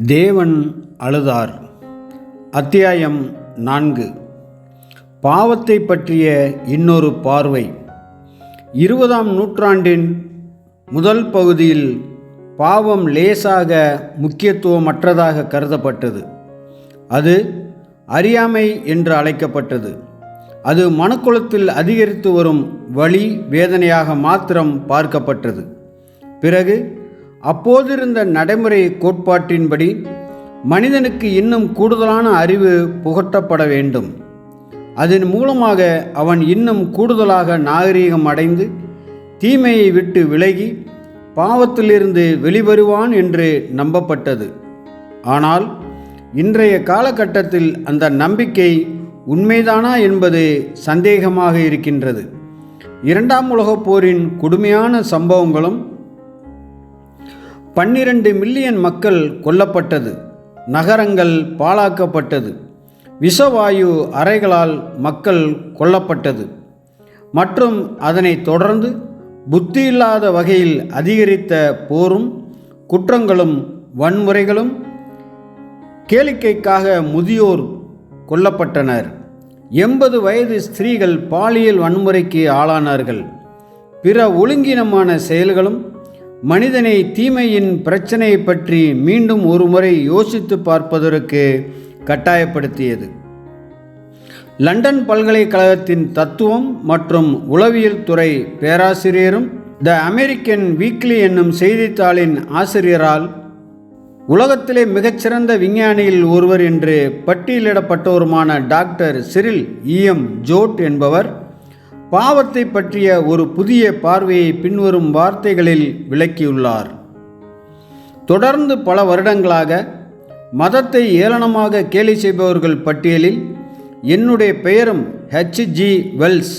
தேவன் அழுதார். அத்தியாயம் நான்கு. பாவத்தை பற்றிய இன்னொரு பார்வை. இருபதாம் நூற்றாண்டின் முதல் பகுதியில் பாவம் லேசாக முக்கியத்துவமற்றதாக கருதப்பட்டது. அது அறியாமை என்று அழைக்கப்பட்டது. அது மனுக்குலத்தில் அதிகரித்து வரும் வழி வேதனையாக மாத்திரம் பார்க்கப்பட்டது. பிறகு அப்போதிருந்த நடைமுறை கோட்பாட்டின்படி மனிதனுக்கு இன்னும் கூடுதலான அறிவு புகட்டப்பட வேண்டும். அதன் மூலமாக அவன் இன்னும் கூடுதலாக நாகரீகம் அடைந்து தீமையை விட்டு விலகி பாவத்திலிருந்து வெளிவருவான் என்று நம்பப்பட்டது. ஆனால் இன்றைய காலகட்டத்தில் அந்த நம்பிக்கை உண்மைதானா என்பது சந்தேகமாக இருக்கின்றது. இரண்டாம் உலகப் போரின் கொடுமையான சம்பவங்களும் பன்னிரண்டு மில்லியன் மக்கள் கொல்லப்பட்டது. நகரங்கள் பாழாக்கப்பட்டது. விஷவாயு அறைகளால் மக்கள் கொல்லப்பட்டது. மற்றும் அதனைத் தொடர்ந்து புத்தியில்லாத வகையில் அதிகரித்த போரும் குற்றங்களும் வன்முறைகளும் கேளிக்கைக்காக முதியோர் கொல்லப்பட்டனர். எண்பது வயது ஸ்திரீகள் பாலியல் வன்முறைக்கு ஆளானார்கள். பிற ஒழுங்கினமான செயல்களும் மனிதனை தீமையின் பிரச்சனையை பற்றி மீண்டும் ஒருமுறை யோசித்து பார்ப்பதற்கு கட்டாயப்படுத்தியது. லண்டன் பல்கலைக்கழகத்தின் தத்துவம் மற்றும் உளவியல் துறை பேராசிரியரும் த அமெரிக்கன் வீக்லி என்னும் செய்தித்தாளின் ஆசிரியரால் உலகத்திலே மிகச்சிறந்த விஞ்ஞானியில் ஒருவர் என்று பட்டியலிடப்பட்டவருமான doctor Cyril E M Joad என்பவர் பாவத்தை பற்றிய ஒரு புதிய பார்வையை பின்வரும் வார்த்தைகளில் விளக்கியுள்ளார். தொடர்ந்து பல வருடங்களாக மதத்தை ஏளனமாக கேலி செய்பவர்கள் பட்டியலில் என்னுடைய பெயரும் H G Wells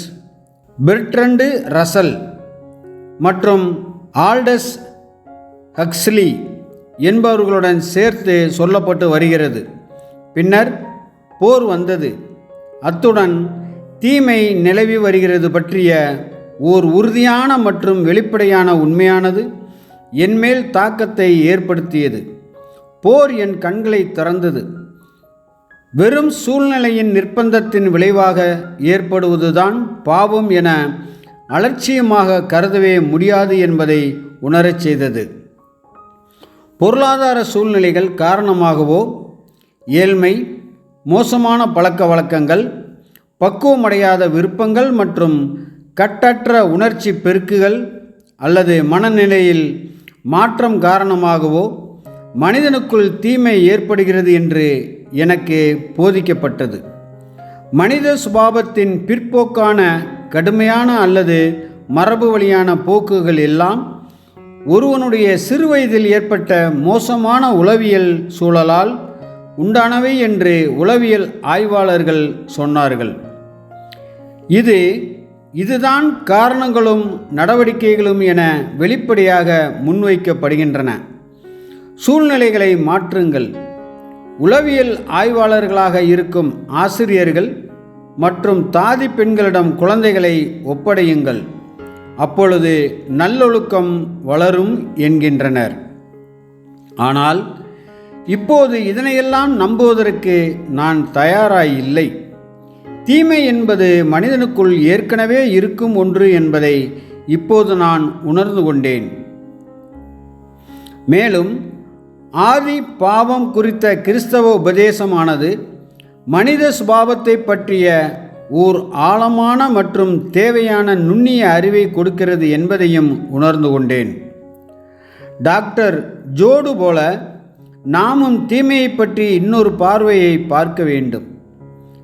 Bertrand Russell மற்றும் ஆல்டஸ் ஹக்ஸ்லி என்பவர்களுடன் சேர்த்து சொல்லப்பட்டு வருகிறது. பின்னர் போர் வந்தது. அத்துடன் தீமை நிலவி வருகிறது பற்றிய ஓர் உறுதியான மற்றும் வெளிப்படையான உண்மையானது என்மேல் தாக்கத்தை ஏற்படுத்தியது. போர் என் கண்களை திறந்தது. வெறும் சூழ்நிலையின் நிர்பந்தத்தின் விளைவாக ஏற்படுவதுதான் பாவம் என அலட்சியமாக கருதவே முடியாது என்பதை உணரச் செய்தது. பொருளாதார சூழ்நிலைகள் காரணமாகவோ ஏழ்மை மோசமான பழக்க வழக்கங்கள் பக்குவமடையாத விருப்பங்கள் மற்றும் கட்டற்ற உணர்ச்சி பெருக்குகள் அல்லது மனநிலையில் மாற்றம் காரணமாகவோ மனிதனுக்குள் தீமை ஏற்படுகிறது என்று எனக்கு போதிக்கப்பட்டது. மனித சுபாவத்தின் பிற்போக்கான கடுமையான அல்லது மரபு வழியான போக்குகள் எல்லாம் ஒருவனுடைய சிறுவயதில் ஏற்பட்ட மோசமான உளவியல் சூழலால் உண்டானவை என்று உளவியல் ஆய்வாளர்கள் சொன்னார்கள். இது இதுதான் காரணங்களும் நடவடிக்கைகளும் என வெளிப்படையாக முன்வைக்கப்படுகின்றன. சூழ்நிலைகளை மாற்றுங்கள். உளவியல் ஆய்வாளர்களாக இருக்கும் ஆசிரியர்கள் மற்றும் தாதி பெண்களிடம் குழந்தைகளை ஒப்படையுங்கள். அப்பொழுது நல்லொழுக்கம் வளரும் என்கின்றனர். ஆனால் இப்போது இதனையெல்லாம் நம்புவதற்கு நான் தயாராயில்லை. தீமை என்பது மனிதனுக்குள் ஏற்கனவே இருக்கும் ஒன்று என்பதை இப்போது நான் உணர்ந்து கொண்டேன். மேலும் ஆதி பாவம் குறித்த கிறிஸ்தவ உபதேசமானது மனித சுபாவத்தை பற்றிய ஓர் ஆழமான மற்றும் தேவையான நுண்ணிய அறிவை கொடுக்கிறது என்பதையும் உணர்ந்து கொண்டேன். டாக்டர் ஜோடு போல நாமும் தீமையை பற்றி இன்னொரு பார்வையை பார்க்க வேண்டும்.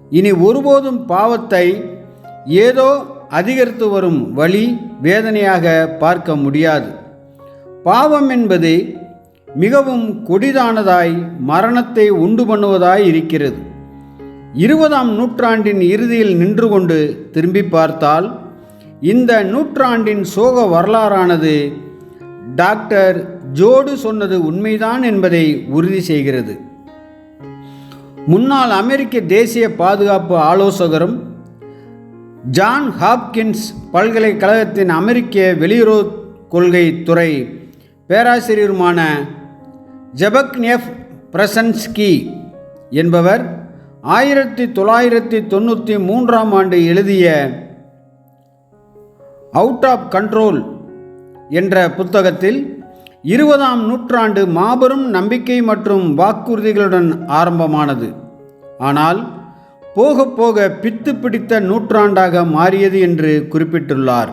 இனி ஒருபோதும் பாவத்தை ஏதோ அதிகரித்து வரும் வழி வேதனையாக பார்க்க முடியாது. பாவம் என்பது மிகவும் கொடிதானதாய் மரணத்தை உண்டு பண்ணுவதாய் இருக்கிறது. இருபதாம் நூற்றாண்டின் இறுதியில் நின்று கொண்டு திரும்பி பார்த்தால் இந்த நூற்றாண்டின் சோக வரலாறானது டாக்டர் ஜோடு சொன்னது உண்மைதான் என்பதை உறுதி செய்கிறது. முன்னாள் அமெரிக்க தேசிய பாதுகாப்பு ஆலோசகரும் ஜான் ஹாப்கின்ஸ் பல்கலைக்கழகத்தின் அமெரிக்க வெளியுறவு கொள்கை துறை பேராசிரியருமான ஜெபக்னெஃப் பிரசன்ஸ்கி என்பவர் ஆயிரத்தி தொள்ளாயிரத்தி தொண்ணூற்றி மூன்றாம் ஆண்டு எழுதிய அவுட் ஆஃப் கண்ட்ரோல் என்ற புத்தகத்தில் இருபதாம் நூற்றாண்டு மாபெரும் நம்பிக்கை மற்றும் வாக்குறுதிகளுடன் ஆரம்பமானது. ஆனால் போக போக பித்து பிடித்த நூற்றாண்டாக மாறியது என்று குறிப்பிட்டுள்ளார்.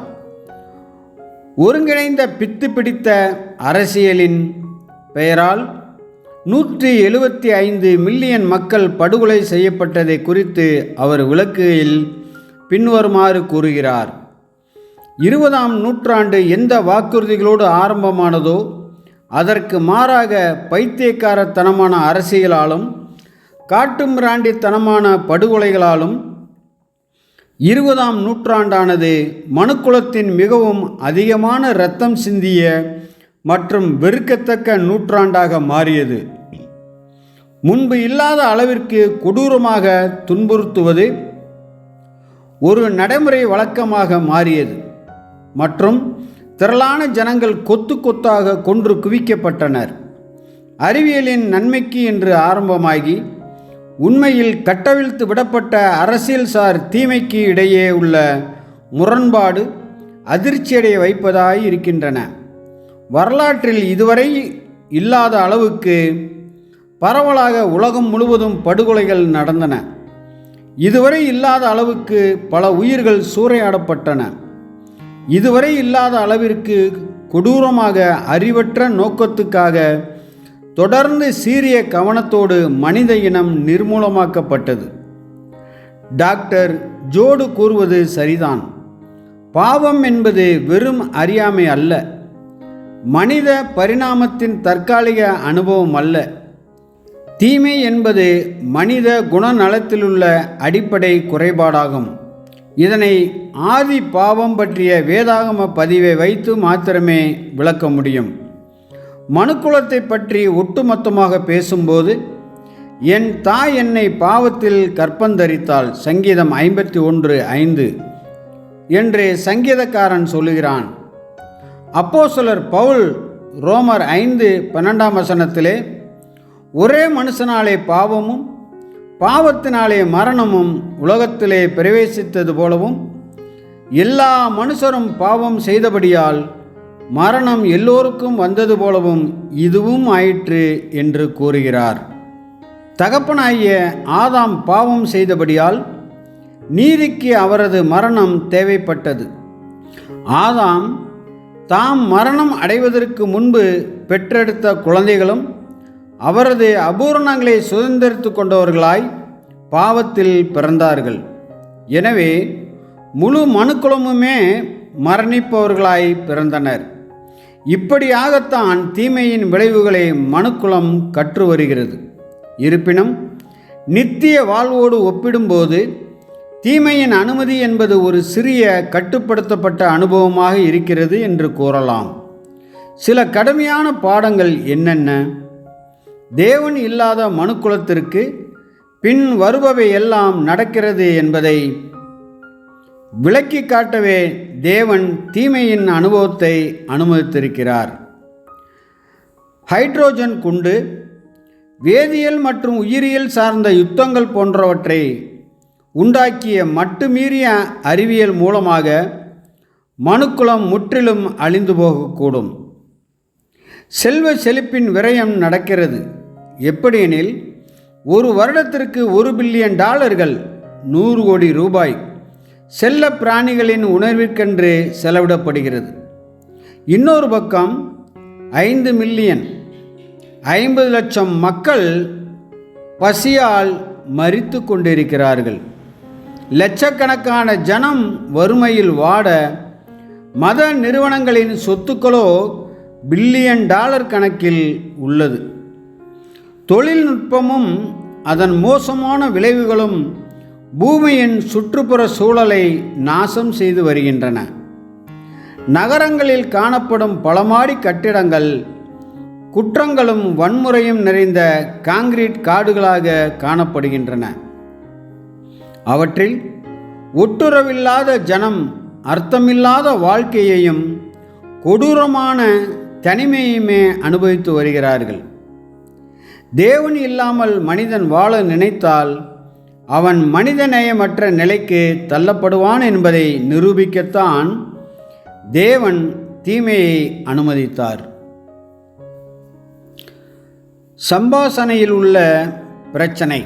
ஒருங்கிணைந்த பித்து பிடித்த அரசியலின் பெயரால் நூற்றி எழுபத்தி ஐந்து மில்லியன் மக்கள் படுகொலை செய்யப்பட்டதை குறித்து அவர் விளக்குகையில் பின்வருமாறு கூறுகிறார். இருபதாம் நூற்றாண்டு எந்த வாக்குறுதிகளோடு ஆரம்பமானதோ அதற்கு மாறாக பைத்தியக்காரத்தனமான அரசியலாலும் காட்டுமிராண்டித்தனமான படுகொலைகளாலும் இருபதாம் நூற்றாண்டானது மனுக்குலத்தின் மிகவும் அதிகமான இரத்தம் சிந்திய மற்றும் வெறுக்கத்தக்க நூற்றாண்டாக மாறியது. முன்பு இல்லாத அளவிற்கு கொடூரமாக துன்புறுத்துவது ஒரு நடைமுறை வழக்கமாக மாறியது. மற்றும் திரளான ஜனங்கள் கொத்து கொத்தாக கொன்று குவிக்கப்பட்டனர். அறிவியலின் நன்மைக்கு என்று ஆரம்பமாகி உண்மையில் கட்டவிழ்த்து விடப்பட்ட அரசியல்சார் தீமைக்கு இடையே உள்ள முரண்பாடு அதிர்ச்சியடைய வைப்பதாய் இருக்கின்றன. வரலாற்றில் இதுவரை இல்லாத அளவுக்கு பரவலாக உலகம் முழுவதும் படுகொலைகள் நடந்தன. இதுவரை இல்லாத அளவுக்கு பல உயிர்கள் சூறையாடப்பட்டன. இதுவரை இல்லாத அளவிற்கு கொடூரமாக அறிவற்ற நோக்கத்துக்காக தொடர்ந்து சீரிய கவனத்தோடு மனித இனம் நிர்மூலமாக்கப்பட்டது. டாக்டர் ஜோடு கூறுவது சரிதான். பாவம் என்பது வெறும் அறியாமை அல்ல. மனித பரிணாமத்தின் தற்காலிக அனுபவம் அல்ல. தீமை என்பது மனித குணநலத்திலுள்ள அடிப்படை குறைபாடாகும். இதனை ஆதி பாவம் பற்றிய வேதாகம பதிவை வைத்து மாத்திரமே விளக்க முடியும். மனுக்குலத்தை பற்றி ஒட்டுமொத்தமாக பேசும்போது என் தாய் என்னை பாவத்தில் கற்பந்தரித்தாள். சங்கீதம் ஐம்பத்தி ஒன்று ஐந்து. என்று சங்கீதக்காரன் சொல்லுகிறான். அப்போ சிலர் பவுல் ரோமர் ஐந்து பன்னெண்டாம் வசனத்திலே ஒரே மனுஷனாலே பாவமும் பாவத்தினாலே மரணமும் உலகத்திலே பிரவேசித்தது போலவும் எல்லா மனுஷரும் பாவம் செய்தபடியால் மரணம் எல்லோருக்கும் வந்தது போலவும் இதுவும் ஆயிற்று என்று கூறுகிறார். தகப்பனாகிய ஆதாம் பாவம் செய்தபடியால் நீதிக்கு அவரது மரணம் தேவைப்பட்டது. ஆதாம் தாம் மரணம் அடைவதற்கு முன்பு பெற்றெடுத்த குழந்தைகளும் அவரது அபூரணங்களை சுதந்திரித்து கொண்டவர்களாய் பாவத்தில் பிறந்தார்கள். எனவே முழு மனுக்குளமுமே மரணிப்பவர்களாய் பிறந்தனர். இப்படியாகத்தான் தீமையின் விளைவுகளை மனுக்குளம் கற்று வருகிறது. இருப்பினும் நித்திய வாழ்வோடு ஒப்பிடும்போது தீமையின் அனுமதி என்பது ஒரு சிறிய கட்டுப்படுத்தப்பட்ட அனுபவமாக இருக்கிறது என்று கூறலாம். சில கடுமையான பாடங்கள் என்னென்ன? தேவன் இல்லாத மனுக்குலத்திற்கு பின் வருபவை எல்லாம் நடக்கிறது என்பதை விளக்கி காட்டவே தேவன் தீமையின் அனுபவத்தை அனுமதித்திருக்கிறார். ஹைட்ரோஜன் குண்டு வேதியியல் மற்றும் உயிரியல் சார்ந்த யுத்தங்கள் போன்றவற்றை உண்டாக்கிய மட்டுமீறிய அறிவியல் மூலமாக மனுக்குலம் முற்றிலும் அழிந்து போகக்கூடும். செல்வ செழிப்பின் விரயம் நடக்கிறது. எப்படியெனில் ஒரு வருடத்திற்கு ஒரு பில்லியன் டாலர்கள் நூறு கோடி ரூபாய் செல்ல பிராணிகளின் உணர்விற்கென்று செலவிடப்படுகிறது. இன்னொரு பக்கம் ஐந்து மில்லியன் ஐம்பது லட்சம் மக்கள் பசியால் மறித்து கொண்டிருக்கிறார்கள். லட்சக்கணக்கான ஜனம் வறுமையில் வாட மத நிறுவனங்களின் சொத்துக்களோ பில்லியன் டாலர் கணக்கில் உள்ளது. தொழில்நுட்பமும் அதன் மோசமான விளைவுகளும் பூமியின் சுற்றுப்புற சூழலை நாசம் செய்து வருகின்றன. நகரங்களில் காணப்படும் பலமாடி கட்டிடங்கள் குற்றங்களும் வன்முறையும் நிறைந்த காங்கிரீட் காடுகளாக காணப்படுகின்றன. அவற்றில் ஒட்டுறவில்லாத ஜனம் அர்த்தமில்லாத வாழ்க்கையையும் கொடூரமான தனிமையுமே அனுபவித்து வருகிறார்கள். தேவன் இல்லாமல் மனிதன் வாழ நினைத்தால் அவன் மனிதநேயமற்ற நிலைக்கு தள்ளப்படுவான் என்பதை நிரூபிக்கத்தான் தேவன் தீமையை அனுமதித்தார். சம்பாசனையில் உள்ள பிரச்சனை.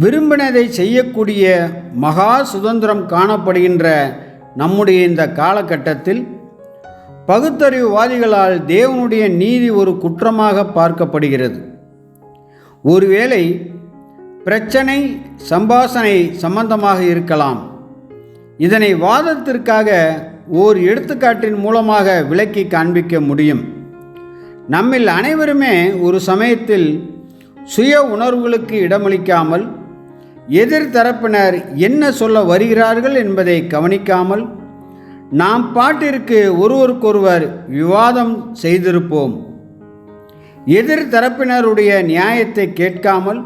விரும்பினதை செய்யக்கூடிய மகா சுதந்திரம் காணப்படுகின்ற நம்முடைய இந்த காலகட்டத்தில் பகுத்தறிவுவாதிகளால் தேவனுடைய நீதி ஒரு குற்றமாக பார்க்கப்படுகிறது. ஒருவேளை பிரச்சனை சம்பாசனை சம்பந்தமாக இருக்கலாம். இதனை வாதத்திற்காக ஓர் எடுத்துக்காட்டின் மூலமாக விளக்கி காண்பிக்க முடியும். நம்மில் அனைவருமே ஒரு சமயத்தில் சுய உணர்வுகளுக்கு இடமளிக்காமல் எதிர்தரப்பினர் என்ன சொல்ல வருகிறார்கள் என்பதை கவனிக்காமல் நாம் பாட்டிற்கு ஒருவருக்கொருவர் விவாதம் செய்திருப்போம். எதிர் தரப்பினருடைய நியாயத்தை கேட்காமல்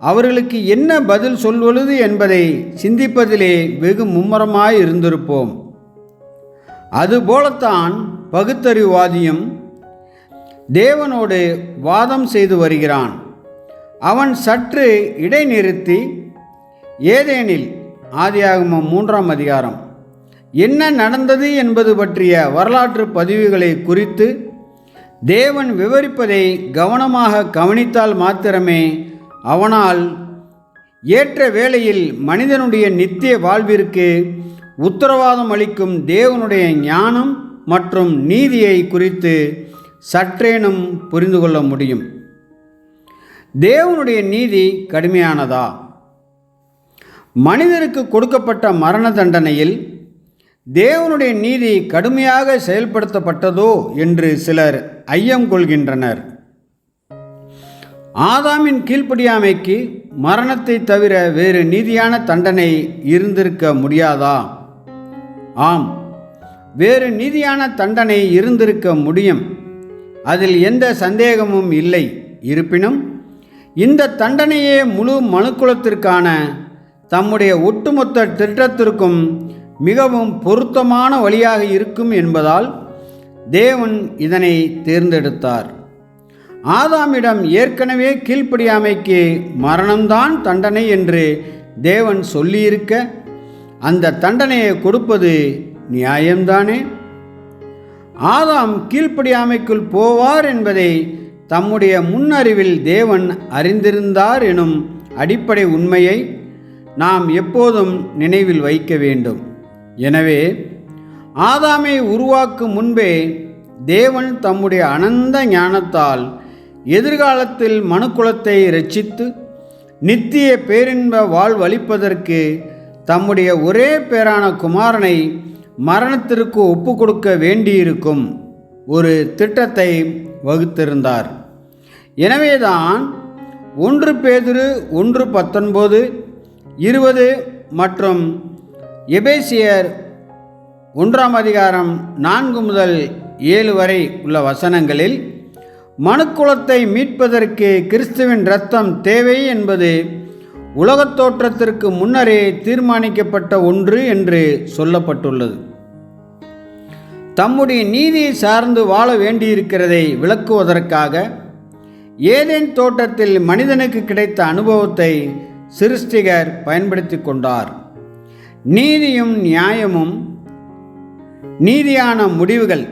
அவர்களுக்கு என்ன பதில் சொல்வது என்பதை சிந்திப்பதிலே வெகு மும்முரமாய் இருந்திருப்போம். அதுபோலத்தான் பகுத்தறிவாதியும் தேவனோடு வாதம் செய்து வருகிறான். அவன் சற்று இடைநிறுத்தி ஏதேனில் ஆதியாகமம் மூன்றாம் அதிகாரம். என்ன நடந்தது என்பது பற்றிய வரலாற்று பதிவுகளை குறித்து தேவன் விவரிப்பதை கவனமாக கவனித்தால் மாத்திரமே அவனால் ஏற்ற வேளையில் மனிதனுடைய நித்திய வாழ்விற்கு உத்தரவாதம் அளிக்கும் தேவனுடைய ஞானம் மற்றும் நீதியை குறித்து சற்றேனும் புரிந்து கொள்ள முடியும். தேவனுடைய நீதி கடுமையானதா? மனிதருக்கு கொடுக்கப்பட்ட மரண தண்டனையில் தேவனுடைய நீதி கடுமையாக செயல்படுத்தப்பட்டதோ என்று சிலர் ஐயம் கொள்கின்றனர். ஆதாமின் கீழ்ப்படியாமைக்கு மரணத்தை தவிர வேறு நீதியான தண்டனை இருந்திருக்க முடியாதா? ஆம். வேறு நீதியான தண்டனை இருந்திருக்க முடியும். அதில் எந்த சந்தேகமும் இல்லை. இருப்பினும் இந்த தண்டனையே முழு மனுக்குலத்திற்கான தம்முடைய ஒட்டுமொத்த திட்டத்திற்கும் மிகவும் பொருத்தமான வழியாக இருக்கும் என்பதால் தேவன் இதனை தேர்ந்தெடுத்தார். ஆதாமிடம் ஏற்கனவே கீழ்ப்படியாமைக்கு மரணம்தான் தண்டனை என்று தேவன் சொல்லியிருக்க அந்த தண்டனையை கொடுப்பது நியாயம்தானே? ஆதாம் கீழ்ப்படியாமைக்குள் போவார் என்பதை தம்முடைய முன்னறிவில் தேவன் அறிந்திருந்தார் எனும் அடிப்படை உண்மையை நாம் எப்போதும் நினைவில் வைக்க வேண்டும். எனவே ஆதாமை உருவாக்கும் முன்பே தேவன் தம்முடைய அனந்த ஞானத்தால் எதிர்காலத்தில் மனுக்குலத்தை ரட்சித்து நித்திய பேரின்ப வாழ்வளிப்பதற்கு தம்முடைய ஒரே பேரான குமாரனை மரணத்திற்கு ஒப்பு கொடுக்க வேண்டியிருக்கும் ஒரு திட்டத்தை வகுத்திருந்தார். எனவேதான் ஒன்று பேதிரு ஒன்று பத்தொன்பது இருபது மற்றும் எபேசியர் ஒன்றாம் அதிகாரம் நான்கு முதல் ஏழு வரை உள்ள வசனங்களில் மனுக்குலத்தை மீட்பதற்கு கிறிஸ்துவின் இரத்தம் தேவை என்பது உலகத் தோற்றத்திற்கு முன்னரே தீர்மானிக்கப்பட்ட ஒன்று என்று சொல்லப்பட்டுள்ளது. தம்முடைய நீதியை சார்ந்து வாழ வேண்டியிருக்கிறதை விளக்குவதற்காக ஏதேன் தோட்டத்தில் மனிதனுக்கு கிடைத்த அனுபவத்தை சிருஷ்டிகர் பயன்படுத்தி கொண்டார். நீதியும் நியாயமும் நீதியான முடிவுகள்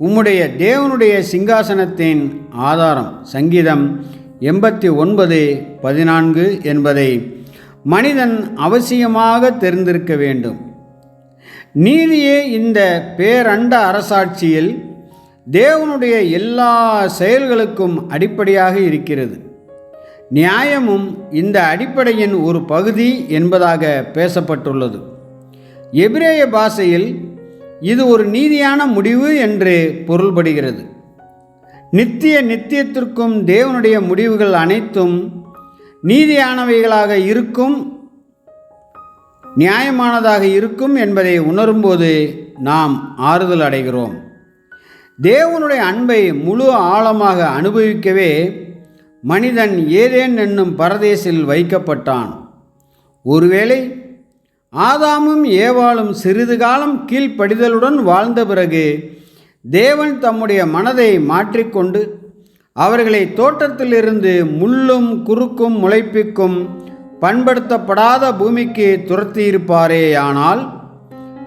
உம்முடைய தேவனுடைய சிங்காசனத்தின் ஆதாரம். சங்கீதம் எண்பத்தி ஒன்பது பதினான்கு என்பதை மனிதன் அவசியமாக தெரிந்திருக்க வேண்டும். நீதியே இந்த பேரண்ட அரசாட்சியில் தேவனுடைய எல்லா செயல்களுக்கும் அடிப்படையாக இருக்கிறது. நியாயமும் இந்த அடிப்படையின் ஒரு பகுதி என்பதாக பேசப்பட்டுள்ளது. எபிரேய பாஷையில் இது ஒரு நீதியான முடிவு என்று பொருள்படுகிறது. நித்திய நித்தியத்திற்கும் தேவனுடைய முடிவுகள் அனைத்தும் நீதியானவைகளாக இருக்கும் நியாயமானதாக இருக்கும் என்பதை உணரும்போது நாம் ஆறுதல் அடைகிறோம். தேவனுடைய அன்பை முழு ஆழமாக அனுபவிக்கவே மனிதன் ஏதேன் என்னும் பரதேசில் வைக்கப்பட்டான். ஒருவேளை ஆதாமும் ஏவாளும் சிறிது காலம் கீழ்ப்படிதலுடன் வாழ்ந்த பிறகு தேவன் தம்முடைய மனதை மாற்றிக்கொண்டு அவர்களை தோட்டத்திலிருந்து முள்ளும் குறுக்கும் முளைப்பிக்கும் பண்படுத்தப்படாத பூமிக்கு துரத்தியிருப்பாரேயானால்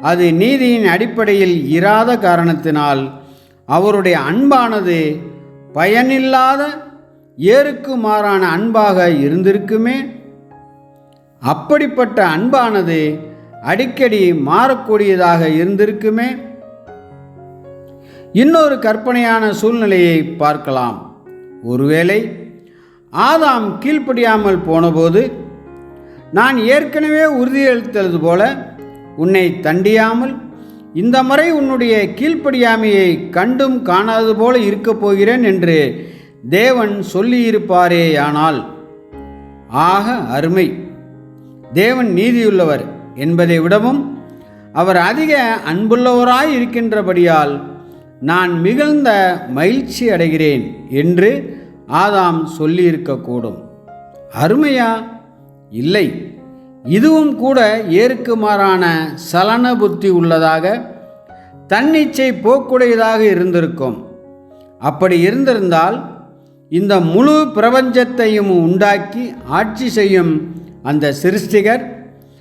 அது நீதியின் அடிப்படையில் இராத காரணத்தினால் அவருடைய அன்பானது பயனில்லாத ஏருக்கு மாறான அன்பாக இருந்திருக்குமே? அப்படிப்பட்ட அன்பானது அடிக்கடி மாறக்கூடியதாக இருந்திருக்குமே? இன்னொரு கற்பனையான சூழ்நிலையை பார்க்கலாம். ஒருவேளை ஆதாம் கீழ்ப்படியாமல் போனபோது நான் ஏற்கனவே உறுதியளித்தது போல உன்னை தண்டியாமல் இந்த முறை உன்னுடைய கீழ்ப்படியாமையை கண்டும் காணாதது போல இருக்கப் போகிறேன் என்று தேவன் சொல்லியிருப்பாரேயானால் ஆக அருமை. தேவன் நீதியுள்ளவர் என்பதை விடவும் அவர் அதிக அன்புள்ளவராய் இருக்கின்றபடியால் நான் மிகுந்த மகிழ்ச்சி அடைகிறேன் என்று ஆதாம் சொல்லியிருக்கக்கூடும். அருமையா? இல்லை. இதுவும் கூட ஏற்குமாறான சலன புத்தி உள்ளதாக தன்னிச்சை போக்குடையதாக இருந்திருக்கும். அப்படி இருந்திருந்தால் இந்த முழு பிரபஞ்சத்தையும் உண்டாக்கி ஆட்சி செய்யும் அந்த சிருஷ்டிகர்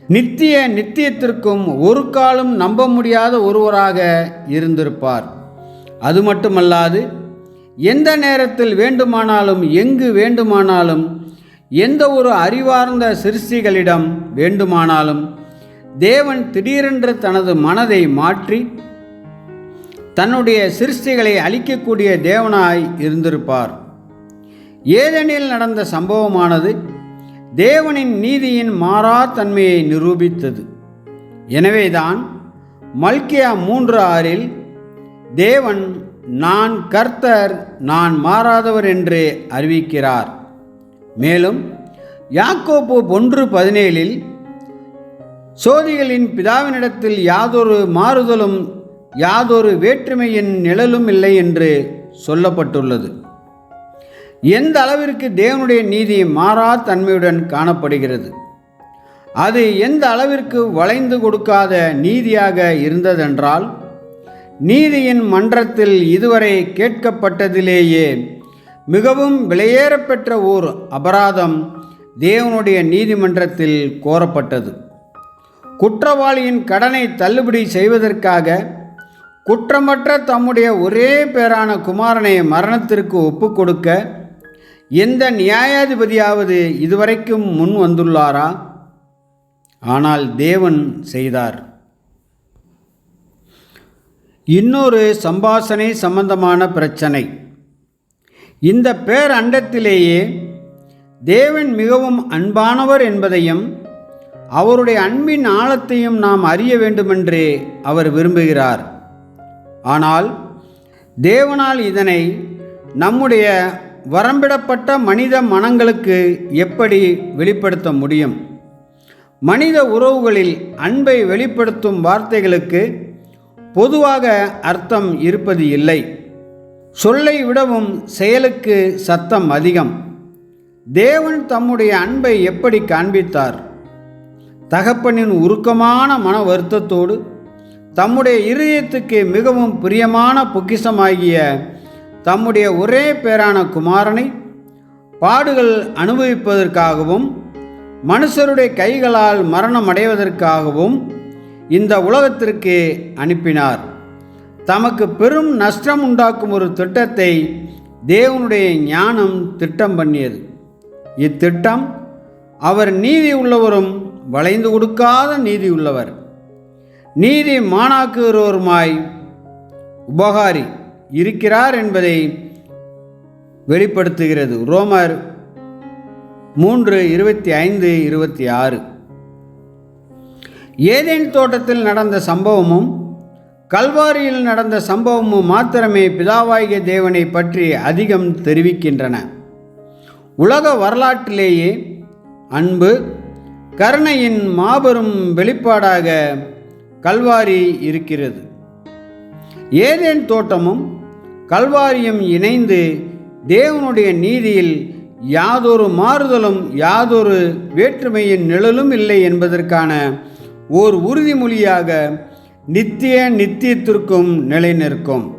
நித்திய நித்தியத்திற்கும் ஒரு காலம் நம்ப முடியாத ஒருவராக இருந்திருப்பார். அது மட்டுமல்லாது எந்த நேரத்தில் வேண்டுமானாலும் எங்கு வேண்டுமானாலும் எந்த ஒரு அறிவார்ந்த சிருஷ்டிகளிடம் வேண்டுமானாலும் தேவன் திடீரென்று தனது மனதை மாற்றி தன்னுடைய சிருஷ்டிகளை அழிக்கக்கூடிய தேவனாய் இருந்திருப்பார். ஏதெனில் நடந்த சம்பவமானது தேவனின் நீதியின் மாறா தன்மையை நிரூபித்தது. எனவேதான் மல்கியா மூன்று ஆறில் தேவன் நான் கர்த்தர் நான் மாறாதவர் என்று அறிவிக்கிறார். மேலும் யாக்கோப்பு ஒன்று பதினேழில் சோதிகளின் பிதாவினிடத்தில் யாதொரு மாறுதலும் யாதொரு வேற்றுமையின் நிழலும் இல்லை என்று சொல்லப்பட்டுள்ளது. எந்த அளவிற்கு தேவனுடைய நீதி மாறா தன்மையுடன் காணப்படுகிறது? அது எந்த அளவிற்கு வளைந்து கொடுக்காத நீதியாக இருந்ததென்றால் நீதியின் மன்றத்தில் இதுவரை கேட்கப்பட்டதிலேயே மிகவும் விலையேறப்பெற்ற ஓர் அபராதம் தேவனுடைய நீதிமன்றத்தில் கோரப்பட்டது. குற்றவாளியின் கடனை தள்ளுபடி செய்வதற்காக குற்றமற்ற தம்முடைய ஒரே பேரான குமாரனை மரணத்திற்கு ஒப்புக்கொடுக்க எந்த நியாயாதிபதியாவது இதுவரைக்கும் முன் வந்துள்ளாரா? ஆனால் தேவன் செய்தார். இன்னொரு சம்பாசனை சம்பந்தமான பிரச்சனை. இந்த பேரண்டத்திலேயே தேவன் மிகவும் அன்பானவர் என்பதையும் அவருடைய அன்பின் ஆழத்தையும் நாம் அறிய வேண்டுமென்றே அவர் விரும்புகிறார். ஆனால் தேவனால் இதனை நம்முடைய வரம்பிடப்பட்ட மனித மனங்களுக்கு எப்படி வெளிப்படுத்த முடியும்? மனித உறவுகளில் அன்பை வெளிப்படுத்தும் வார்த்தைகளுக்கு பொதுவாக அர்த்தம் இருப்பது இல்லை. சொல்லை விடவும் செயலுக்கு சத்தம் அதிகம். தேவன் தம்முடைய அன்பை எப்படி காண்பித்தார்? தகப்பனின் உருக்கமான மன வருத்தத்தோடு தம்முடைய இருதயத்துக்கு மிகவும் பிரியமான பொக்கிஷமாகிய தம்முடைய ஒரே பேரான குமாரனை பாடுகள் அனுபவிப்பதற்காகவும் மனுஷருடைய கைகளால் மரணம் அடைவதற்காகவும் இந்த உலகத்திற்கு அனுப்பினார். தமக்கு பெரும் நஷ்டம் உண்டாக்கும் ஒரு திட்டத்தை தேவனுடைய ஞானம் திட்டம் பண்ணியது. இத்திட்டம் அவர் நீதி உள்ளவரும் வளைந்து கொடுக்காத நீதி உள்ளவர். நீதி மாணாக்குகிறோருமாய் உபகாரி. இருக்கிறார் என்பதை வெளிப்படுத்துகிறது. ரோமர் மூன்று இருபத்தி ஐந்து இருபத்தி ஆறு. ஏதேன் தோட்டத்தில் நடந்த சம்பவமும் கல்வாரியில் நடந்த சம்பவமும் மாத்திரமே பிதாவாகிய தேவனை பற்றி அதிகம் தெரிவிக்கின்றன. உலக வரலாற்றிலேயே அன்பு கருணையின் மாபெரும் வெளிப்பாடாக கல்வாரி இருக்கிறது. ஏதேன் தோட்டமும் கல்வாரியும் இணைந்து தேவனுடைய நீதியில் யாதொரு மாறுதலும் யாதொரு வேற்றுமையின் நிழலும் இல்லை என்பதற்கான ஓர் உறுதிமொழியாக நித்திய நித்தியத்திற்கும் நிலை நிற்கும்.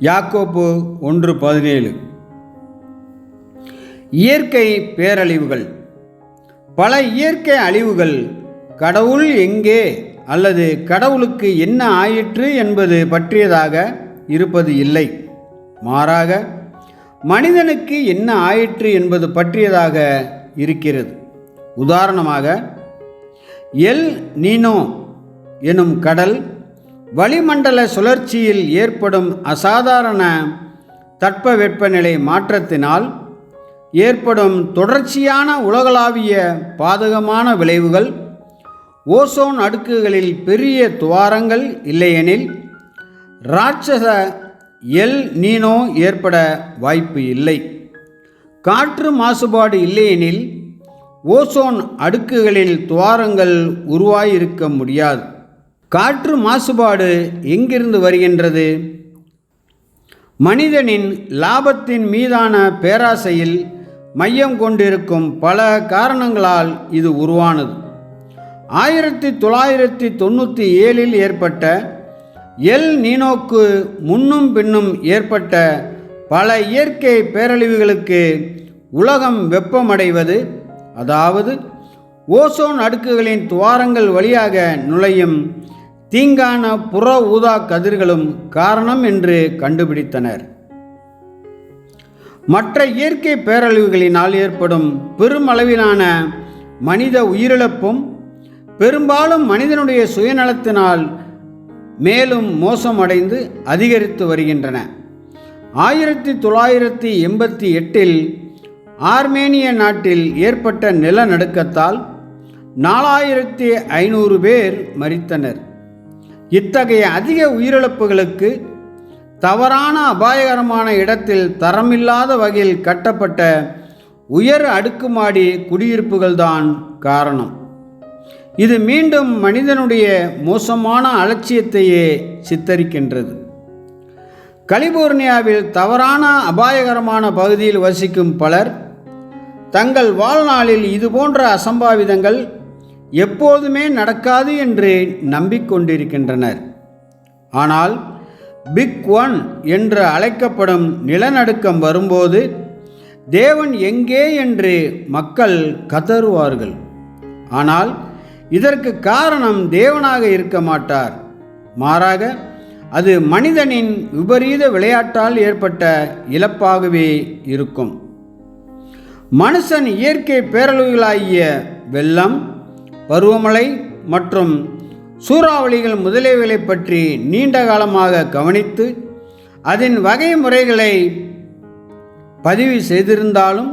யாக்கோப்பு ஒன்று பதினேழு. இயற்கை பேரழிவுகள். பல இயற்கை அழிவுகள் கடவுள் எங்கே அல்லது கடவுளுக்கு என்ன ஆயிற்று என்பது பற்றியதாக இருப்பது இல்லை. மாறாக மனிதனுக்கு என்ன ஆயிற்று என்பது பற்றியதாக இருக்கிறது. உதாரணமாக எல் நீனோ எனும் கடல் வளிமண்டல சுழற்சியில் ஏற்படும் அசாதாரண தட்பவெப்பநிலை மாற்றத்தினால் ஏற்படும் தொடர்ச்சியான உலகளாவிய பாதகமான விளைவுகள் ஓசோன் அடுக்குகளில் பெரிய துவாரங்கள் இல்லையெனில் ராட்சச எல் நீனோ ஏற்பட வாய்ப்பு இல்லை. காற்று மாசுபாடு இல்லையெனில் ஓசோன் அடுக்குகளில் துவாரங்கள் உருவாயிருக்க முடியாது. காற்று மாசுபாடு எங்கிருந்து வருகின்றது? மனிதனின் லாபத்தின் மீதான பேராசையில் மையம் கொண்டிருக்கும் பல காரணங்களால் இது உருவானது. ஆயிரத்தி தொள்ளாயிரத்தி தொண்ணூற்றி ஏழில் ஏற்பட்ட எல் நீனோக்கு முன்னும் பின்னும் ஏற்பட்ட பல இயற்கை பேரழிவுகளுக்கு உலகம் வெப்பமடைவது அதாவது ஓசோன் அடுக்குகளின் துவாரங்கள் வழியாக நுழையும் தீங்கான புற ஊதா கதிர்களும் காரணம் என்று கண்டுபிடித்தனர். மற்ற இயற்கை பேரழிவுகளினால் ஏற்படும் பெருமளவிலான மனித உயிரிழப்பும் பெரும்பாலும் மனிதனுடைய சுயநலத்தினால் மேலும் மோசமடைந்து அதிகரித்து வருகின்றன. ஆயிரத்தி தொள்ளாயிரத்தி எண்பத்தி எட்டில் ஆர்மேனிய நாட்டில் ஏற்பட்ட நிலநடுக்கத்தால் நாலாயிரத்தி ஐநூறு பேர் மறித்தனர் இத்தகைய அதிக உயிரிழப்புகளுக்கு தவறான அபாயகரமான இடத்தில் தரமில்லாத வகையில் கட்டப்பட்ட உயர் அடுக்குமாடி குடியிருப்புகள்தான் காரணம். இது மீண்டும் மனிதனுடைய மோசமான அலட்சியத்தையே சித்தரிக்கின்றது. கலிபோர்னியாவில் தவறான அபாயகரமான பகுதியில் வசிக்கும் பலர் தங்கள் வாழ்நாளில் இதுபோன்ற அசம்பாவிதங்கள் எப்போதுமே நடக்காது என்று நம்பிக்கொண்டிருக்கின்றனர். ஆனால் பிக் ஒன் என்று அழைக்கப்படும் நிலநடுக்கம் வரும்போது தேவன் எங்கே என்று மக்கள் கதறுவார்கள். ஆனால் இதற்கு காரணம் தேவனாக இருக்க மாட்டார். மாறாக அது மனிதனின் விபரீத விளையாட்டால் ஏற்பட்ட இழப்பாகவே இருக்கும். மனுஷன் இயற்கை பேரழிவுகளாகிய வெள்ளம் பருவமழை மற்றும் சூறாவளிகள் முதலியவைகளை பற்றி நீண்ட காலமாக கவனித்து அதன் வகை முறைகளை பதிவு செய்திருந்தாலும்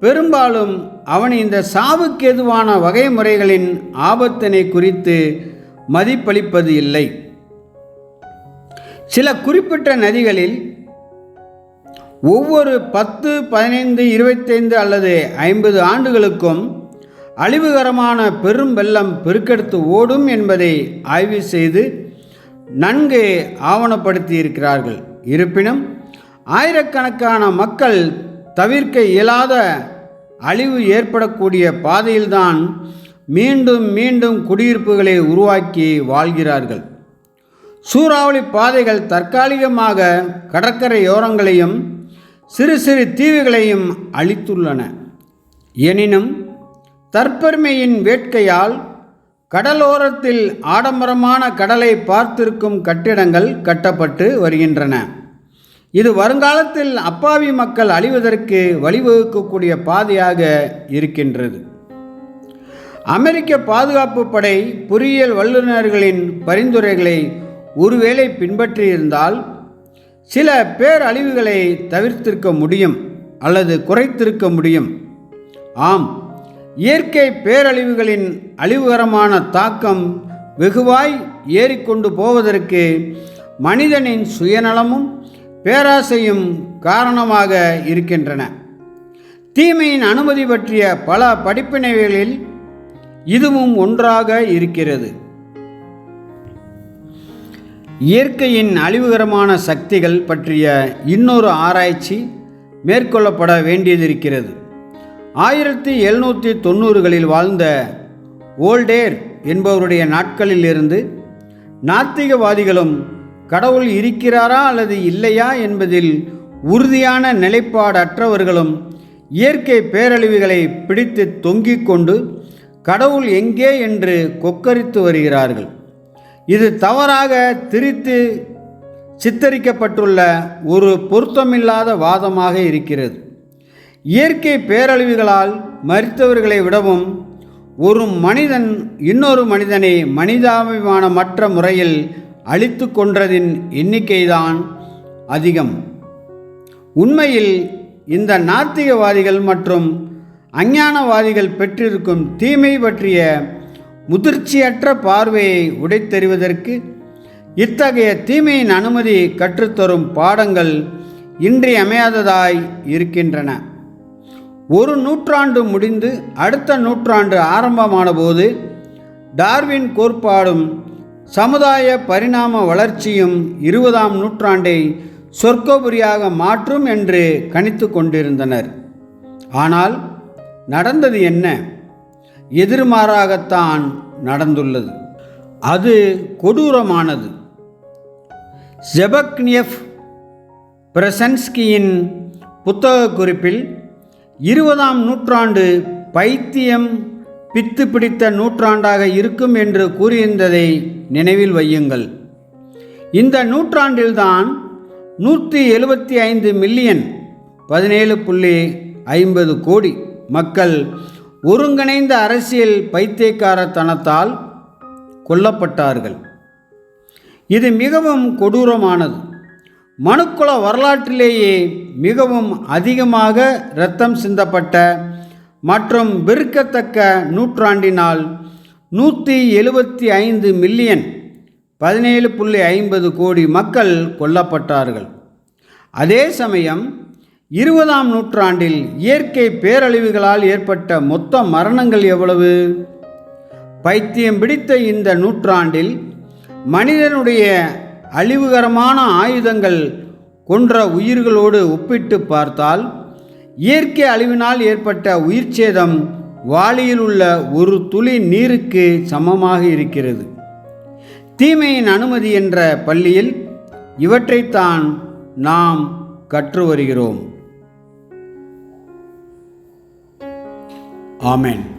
பெரும்பாலும் அவன் இந்த சாவுக்கு எதுவான வகை முறைகளின் ஆபத்தினை குறித்து மதிப்பளிப்பது இல்லை. சில குறிப்பிட்ட நதிகளில் ஒவ்வொரு பத்து பதினைந்து இருபத்தைந்து அல்லது ஐம்பது ஆண்டுகளுக்கும் அழிவுகரமான பெரும் வெள்ளம் பெருக்கெடுத்து ஓடும் என்பதை ஆய்வு செய்து நன்கு ஆவணப்படுத்தி இருக்கிறார்கள் இருப்பினும் ஆயிரக்கணக்கான மக்கள் தவிர்க்க இயலாத அழிவு ஏற்படக்கூடிய பாதையில்தான் மீண்டும் மீண்டும் குடியிருப்புகளை உருவாக்கி வாழ்கிறார்கள். சூறாவளி பாதைகள் தற்காலிகமாக கடற்கரையோரங்களையும் சிறு சிறு தீவுகளையும் அழித்துள்ளன. எனினும் தற்பெருமையின் வேட்கையால் கடலோரத்தில் ஆடம்பரமான கடலை பார்த்திருக்கும் கட்டிடங்கள் கட்டப்பட்டு வருகின்றன. இது வருங்காலத்தில் அப்பாவி மக்கள் அழிவதற்கு வழிவகுக்கக்கூடிய பாதையாக இருக்கின்றது. அமெரிக்க பாதுகாப்பு படை பொறியியல் வல்லுநர்களின் பரிந்துரைகளை ஒருவேளை பின்பற்றியிருந்தால் சில பேரழிவுகளை தவிர்த்திருக்க முடியும் அல்லது குறைத்திருக்க முடியும். ஆம் இயற்கை பேரழிவுகளின் அழிவுகரமான தாக்கம் வெகுவாய் ஏறிக்கொண்டு போவதற்கு மனிதனின் சுயநலமும் பேராசையும் காரணமாக இருக்கின்றன. தீமையின் அனுமதி பற்றிய பல படிப்பினைகளில் இதுவும் ஒன்றாக இருக்கிறது. இயற்கையின் அழிவுகரமான சக்திகள் பற்றிய இன்னொரு ஆராய்ச்சி மேற்கொள்ளப்பட வேண்டியதிருக்கிறது. ஆயிரத்தி எழுநூற்றி தொண்ணூறுகளில் வாழ்ந்த ஓல்டேர் என்பவருடைய நாட்களிலிருந்து நாத்திகவாதிகளும் கடவுள் இருக்கிறாரா அல்லது இல்லையா என்பதில் உறுதியான நிலைப்பாடற்றவர்களும் இயற்கை பேரழிவுகளை பிடித்து தொங்கிக் கொண்டு கடவுள் எங்கே என்று கொக்கரித்து வருகிறார்கள். இது தவறாக திரித்து சித்தரிக்கப்பட்டுள்ள ஒரு பொருத்தமில்லாத வாதமாக இருக்கிறது. இயற்கை பேரழிவுகளால் மறித்தவர்களை விடவும் ஒரு மனிதன் இன்னொரு மனிதனை மனிதாபிமானமற்ற முறையில் அழித்து கொன்றதின் எண்ணிக்கைதான் அதிகம். உண்மையில் இந்த நாத்திகவாதிகள் மற்றும் அஞ்ஞானவாதிகள் பெற்றிருக்கும் தீமை பற்றிய முதிர்ச்சியற்ற பார்வையை உடைத்தெறிவதற்கு இத்தகைய தீமையின் அனுமதி கற்றுத்தரும் பாடங்கள் இன்றியமையாததாய் இருக்கின்றன. ஒரு நூற்றாண்டு முடிந்து அடுத்த நூற்றாண்டு ஆரம்பமான போது டார்வின் கோட்பாடும் சமுதாய பரிணாம வளர்ச்சியும் இருபதாம் நூற்றாண்டை சொர்க்கபுரியாக மாற்றும் என்று கணித்து கொண்டிருந்தனர். ஆனால் நடந்தது என்ன? எதிர்மாறாகத்தான் நடந்துள்ளது. அது கொடூரமானது. ஜெபக்னியஃப் பிரசன்ஸ்கியின் புத்தக குறிப்பில் இருபதாம் நூற்றாண்டு பைத்தியம் பித்து பிடித்த நூற்றாண்டாக இருக்கும் என்று கூறியிருந்ததை நினைவில் வையுங்கள். இந்த நூற்றாண்டில்தான் நூற்றி எழுபத்தி ஐந்து மில்லியன் பதினேழு புள்ளி ஐம்பது கோடி மக்கள் ஒருங்கிணைந்த அரசியல் பைத்தியக்காரத்தனத்தால் கொல்லப்பட்டார்கள். இது மிகவும் கொடூரமானது. மனுக்குல வரலாற்றிலேயே மிகவும் அதிகமாக இரத்தம் சிந்தப்பட்ட மற்றும் வெறுக்கத்தக்க நூற்றாண்டினால் நூற்றி எழுபத்தி ஐந்து மில்லியன் பதினேழு புள்ளி ஐம்பது கோடி மக்கள் கொல்லப்பட்டார்கள். அதே சமயம் இருபதாம் நூற்றாண்டில் இயற்கை பேரழிவுகளால் ஏற்பட்ட மொத்த மரணங்கள் எவ்வளவு? பைத்தியம் பிடித்த இந்த நூற்றாண்டில் மனிதனுடைய அழிவுகரமான ஆயுதங்கள் கொன்ற உயிர்களோடு ஒப்பிட்டு பார்த்தால் இயற்கை அழிவினால் ஏற்பட்ட உயிர்ச்சேதம் வாளியில் உள்ள ஒரு துளி நீருக்கு சமமாக இருக்கிறது. தீமையின் அனுமதி என்ற பள்ளியில் இவற்றைத்தான் நாம் கற்று வருகிறோம். ஆமென்.